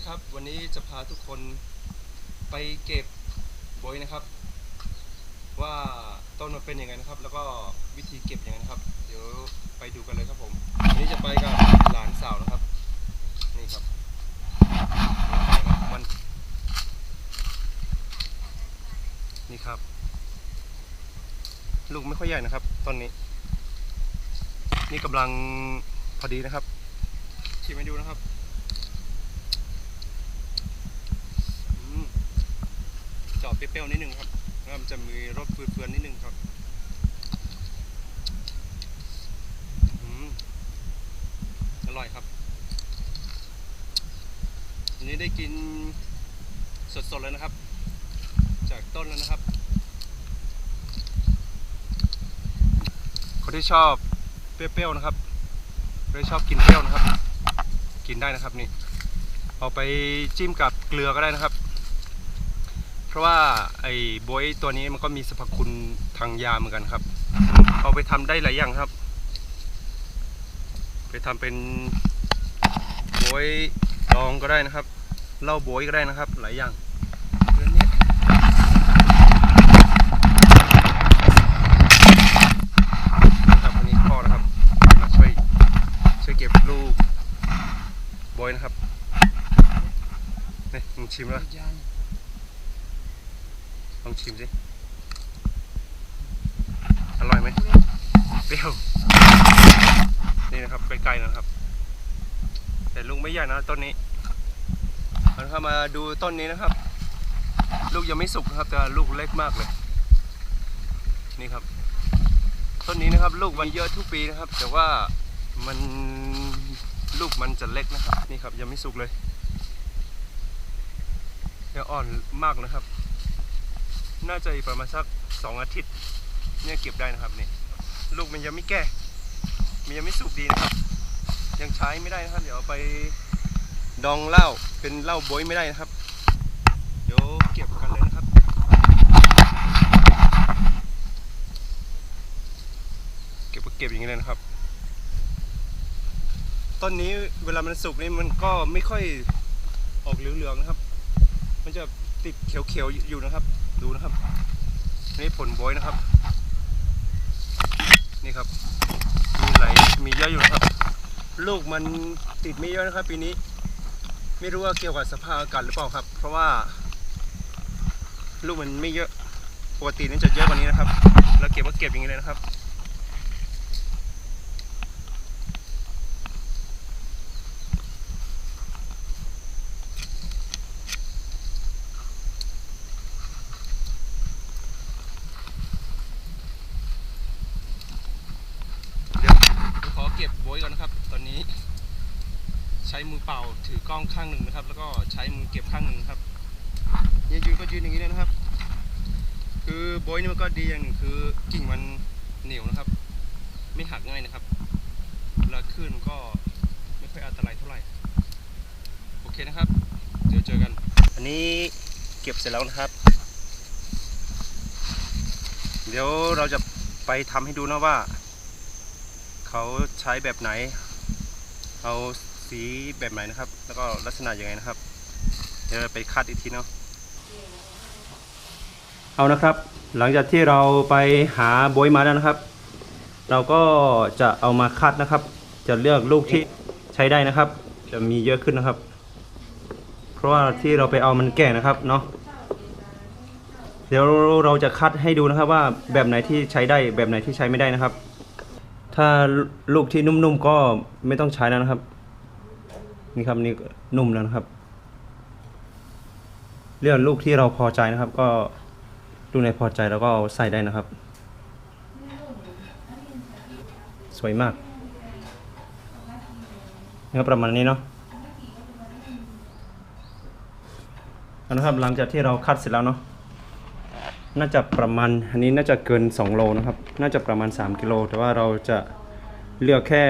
ดีครับ วันนี้จะพาทุกคนไปเก็บโบยนะครับ ว่าต้นมันเป็นยังไงนะครับ แล้วก็วิธีเก็บยังไงนะครับ เดี๋ยวไปดูกันเลยครับผมวันนี้จะไปกับหลานสาวนะครับ นี่ครับมันนี่ครับ ลูกไม่ค่อยใหญ่นะครับต้นนี้ นี่กำลังพอดีนะครับชิมให้ดูนะครับ อืม เจาะเปรี้ยวๆนิดนึงครับแล้วมันจะมีรสเฟื่อนๆนิดนึงครับอือร่อยครับอันนี้ได้กินสดๆเลยนะครับ จากต้นแล้วนะครับ คนที่ชอบเปรี้ยวๆนะครับคนที่ชอบกินเปรี้ยวนะครับ กินได้นะครับนี่เอาไปจิ้มกับเกลือก็ได้นะครับ เพราะว่าไอ้บวยตัวนี้มันก็มีสรรพคุณทางยาเหมือนกันครับ เอาไปทำได้หลายอย่างครับ ไปทำเป็นบวยดองก็ได้นะครับเหล้าบวยก็ได้นะครับ หลายอย่างเรื่องนี้นะครับวันนี้พ่อนะครับมาช่วยช่วยเก็บลูกบวยนะครับนี่มึงชิมแล้ว ลองชิมสิ อร่อยไหมเปรี้ยว นี่นะครับใกล้ๆนะครับ แต่ลูกไม่ใหญ่นะต้นนี้เอาครับมาดูต้นนี้นะครับ ลูกยังไม่สุกนะครับ แต่ลูกเล็กมากเลย นี่ครับ ต้นนี้นะครับ ลูกมันเยอะทุกปีนะครับ แต่ว่ามันลูกมันจะเล็กนะครับ นี่ครับยังไม่สุกเลยยังอ่อนมากนะครับ น่าจะอีกประมาณสักสองอาทิตย์เนี่ยเก็บได้นะครับนี่ลูกมันยังไม่แก่ มันยังไม่สุกดีนะครับ ยังใช้ไม่ได้นะครับ เดี๋ยวเอาไปดองเหล้าเป็นเหล้าบวยไม่ได้นะครับ เดี๋ยวเก็บกันเลยนะครับเก็บเก็บอย่างนี้เลยนะครับต้นนี้เวลามันสุกนี่มันก็ไม่ค่อยออกเหลืองๆนะครับ มันจะติดเขียวๆอยู่นะครับ ดูนะครับ นี่ผลบอยนะครับ นี่ครับ มีไหลมีเยอะอยู่นะครับ ลูกมันติดไม่เยอะนะครับ ปีนี้ ไม่รู้ว่าเกี่ยวกับสภาพอากาศหรือเปล่าครับ เพราะว่า ลูกมันไม่เยอะ ปกตินี่จะเยอะกว่านี้นะครับแล้วเก็บก็เก็บอย่างนี้เลยนะครับ เดี๋ยวผมขอเก็บโบยก่อนนะครับ ตอนนี้ ใช้มือเปล่าถือกล้องข้างหนึ่งนะครับ แล้วก็ใช้มือเก็บข้างหนึ่งครับเนี่ยยืนก็ยืนอย่างนี้เลยนะครับ คือโบยนี่มันก็ดีอย่างหนึ่งคือกิ่งมันเหนียวนะครับ ไม่หักง่ายนะครับเวลาขึ้นก็ไม่ค่อยอันตรายเท่าไหร่โอเคนะครับ เดี๋ยวเจอกัน อันนี้เก็บเสร็จแล้วนะครับ เดี๋ยวเราจะไปทำให้ดูนะว่า เขาใช้แบบไหนเอา สีแบบไหนนะครับ แล้วก็ลักษณะยังไงนะครับ เดี๋ยวไปคัดอีกทีเนาะเอานะครับ หลังจากที่เราไปหาโบยมาแล้วนะครับ เราก็จะเอามาคัดนะครับ จะเลือกลูกที่ใช้ได้นะครับ จะมีเยอะขึ้นนะครับ เพราะว่าที่เราไปเอามันแก่นะครับเนาะเดี๋ยวเราจะคัดให้ดูนะครับว่าแบบไหนที่ใช้ได้แบบไหนที่ใช้ไม่ได้นะครับ ถ้าลูกที่นุ่มๆก็ไม่ต้องใช้แล้วนะครับ นี่ครับนี่นุ่มแล้วนะครับ เลือกลูกที่เราพอใจนะครับ ก็ลูกไหนพอใจเราก็เอาใส่ได้นะครับ สวยมากนี่ก็ประมาณนี้เนาะนะครับหลังจากที่เราคัดเสร็จแล้วเนาะน่าจะประมาณอันนี้น่าจะเกิน 2 โลนะครับ น่าจะประมาณ 3 กิโล แต่ว่าเราจะเลือกแค่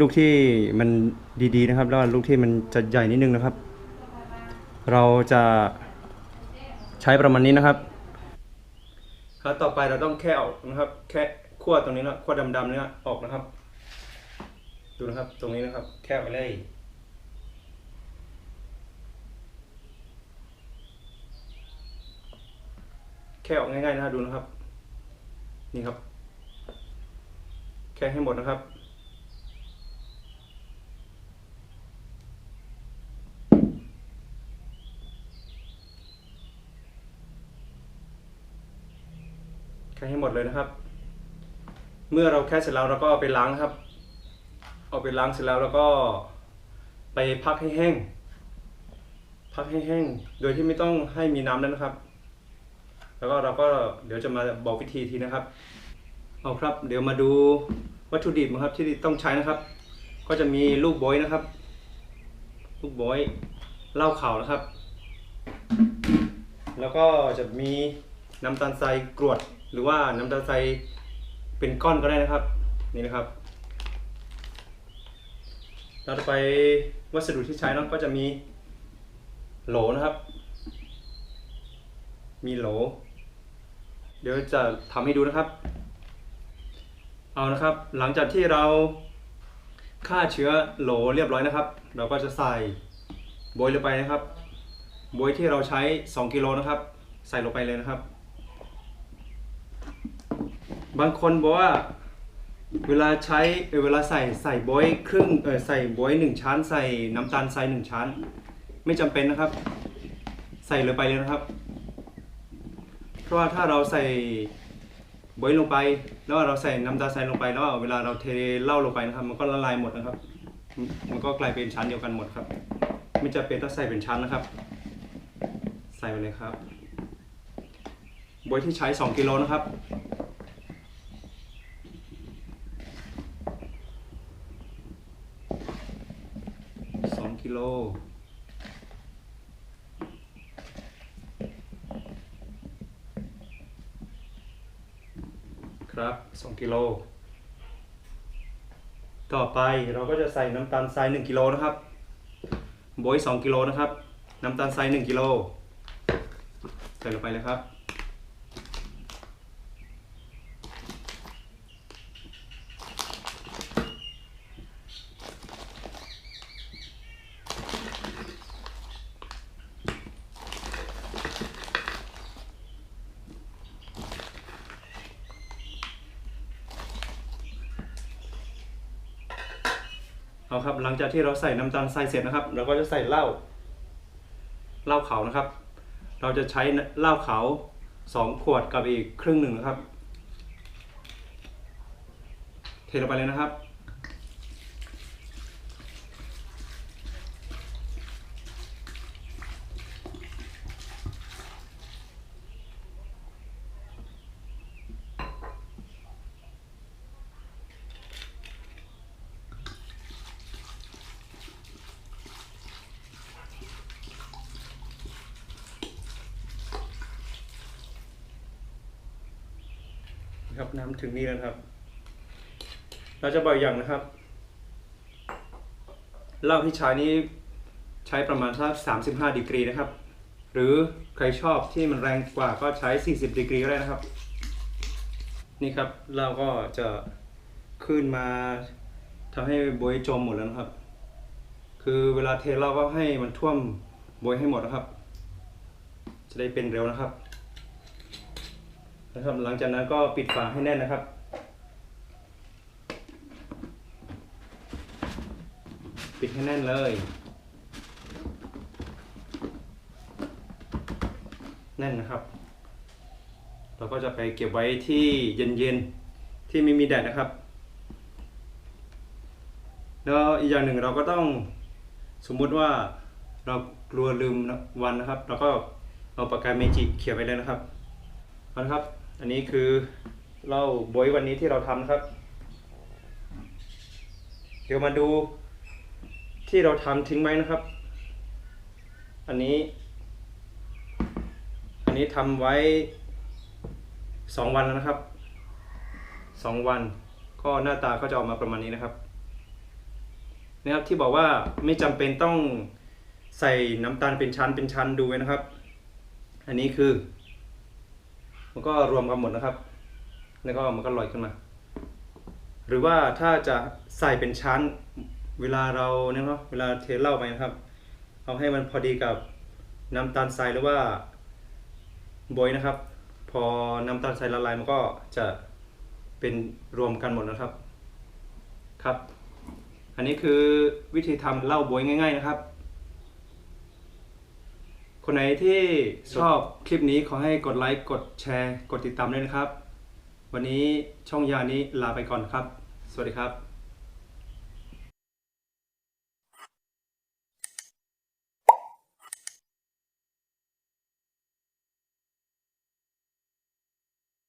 ลูกที่มันดีๆนะครับแล้วลูกที่มันจะใหญ่นิดนึงนะครับ เราจะใช้ประมาณนี้นะครับครับต่อไปเราต้องแค่ออกนะครับ แค่ขั้วตรงนี้นะขั้วดำๆเนี่ยออกนะครับ ดูนะครับตรงนี้นะครับ แค่ไปเลยแค่ออกง่ายๆนะครับดูนะครับ นี่ครับ แค่ให้หมดนะครับ แค่ให้หมดเลยนะครับ เมื่อเราแค่เสร็จแล้วเราก็เอาไปล้างครับ เอาไปล้างเสร็จแล้วแล้วก็ไปพักให้แห้ง พักให้แห้ง โดยที่ไม่ต้องให้มีน้ำแล้วนะครับ แล้วก็เราก็เดี๋ยวจะมาบอกวิธีทีนะครับ เอาครับ เดี๋ยวมาดูวัตถุดิบนะครับที่ต้องใช้นะครับ ก็จะมีลูกโบยนะครับ ลูกโบยเหล้าขาวนะครับ แล้วก็จะมีน้ำตาลทรายกรวด หรือว่าน้ำตาลทรายเป็นก้อนก็ได้นะครับ นี่นะครับ เราจะไปวัสดุที่ใช้นอะก็จะมีโหลนะครับ มีโหล เดี๋ยวจะทำให้ดูนะครับ เอานะครับ หลังจากที่เราฆ่าเชื้อโหลเรียบร้อยนะครับ เราก็จะใส่โบยลงไปนะครับโบยที่เราใช้ 2 กิโลนะครับ ใส่ลงไปเลยนะครับ บางคนบอกว่าเวลาใช้เวลาใส่ใส่โบยครึ่งเออใส่โบยหนึ่งชั้น ใส่น้ำตาลทรายหนึ่งชั้น ไม่จำเป็นนะครับ ใส่เลยไปเลยนะครับ เพราะว่าถ้าเราใส่โบยลงไป แล้วเราใส่น้ำตาลทรายลงไปแล้วเวลาเราเทเหล้าลงไปนะครับ มันก็ละลายหมดนะครับ มันก็กลายเป็นชั้นเดียวกันหมดครับ ไม่จำเป็นต้องใส่เป็นชั้นนะครับ ใส่ไปเลยครับโบยที่ใช้ 2กิโลนะครับ สอง กิโล ครับสองกิโล ต่อไปเราก็จะใส่น้ำตาลทรายหนึ่งกิโลนะครับโบยสองกิโลนะครับ น้ำตาลทรายหนึ่งกิโล ใส่ลงไปเลยครับ เอาครับ หลังจากที่เราใส่น้ำตาลทรายเสร็จนะครับ เราก็จะใส่เหล้าเหล้าขาวนะครับ เราจะใช้เหล้าขาวสองขวดกับอีกครึ่งหนึ่งนะครับ เทลงไปเลยนะครับ ครับน้ำถึงนี่แล้วครับ เราจะบอกอีกอย่างนะครับเหล้าที่ใช้นี้ใช้ประมาณสัก35ดีกรีนะครับ หรือใครชอบที่มันแรงกว่าก็ใช้ 40ดีกรีก็ได้นะครับ นี่ครับเหล้าก็จะขึ้นมาทำให้บวยจมหมดแล้วนะครับ คือเวลาเทเหล้าก็ให้มันท่วมบวยให้หมดนะครับ จะได้เป็นเร็วนะครับ นะครับ หลังจากนั้นก็ปิดฝาให้แน่นนะครับ ปิดให้แน่นเลยแน่นนะครับ เราก็จะไปเก็บไว้ที่เย็นๆ ที่ไม่มีแดดนะครับ แล้วอีกอย่างหนึ่งเราก็ต้องสมมุติว่าเรากลัวลืมวันนะครับ เราก็เอาปากกาเมจิเขียนไว้เลยนะครับเอาละครับ อันนี้คือเหล้าบวยวันนี้ที่เราทำนะครับ เดี๋ยวมาดูที่เราทำทิ้งไว้นะครับ อันนี้ อันนี้ทำไว้สองวันแล้วนะครับสองวัน ก็หน้าตาก็จะออกมาประมาณนี้นะครับนะครับที่บอกว่าไม่จำเป็นต้องใส่น้ำตาลเป็นชั้นเป็นชั้นดูไว้นะครับ อันนี้คือ มันก็รวมกันหมดนะครับ แล้วก็มันก็ลอยขึ้นมา หรือว่าถ้าจะใส่เป็นชั้นเวลาเราเนี่ยเนาะเวลาเทเหล้าไปนะครับ เอาให้มันพอดีกับน้ำตาลทรายหรือว่าบอยนะครับ พอน้ำตาลทรายละลายมันก็จะเป็นรวมกันหมดนะครับครับ อันนี้คือวิธีทำเหล้าบวยง่าย ๆนะครับ คนไหนที่ชอบคลิปนี้ขอให้กดไลค์ กดแชร์ กดติดตามด้วยนะครับ วันนี้ช่องยานี้ลาไปก่อนครับ สวัสดีครับ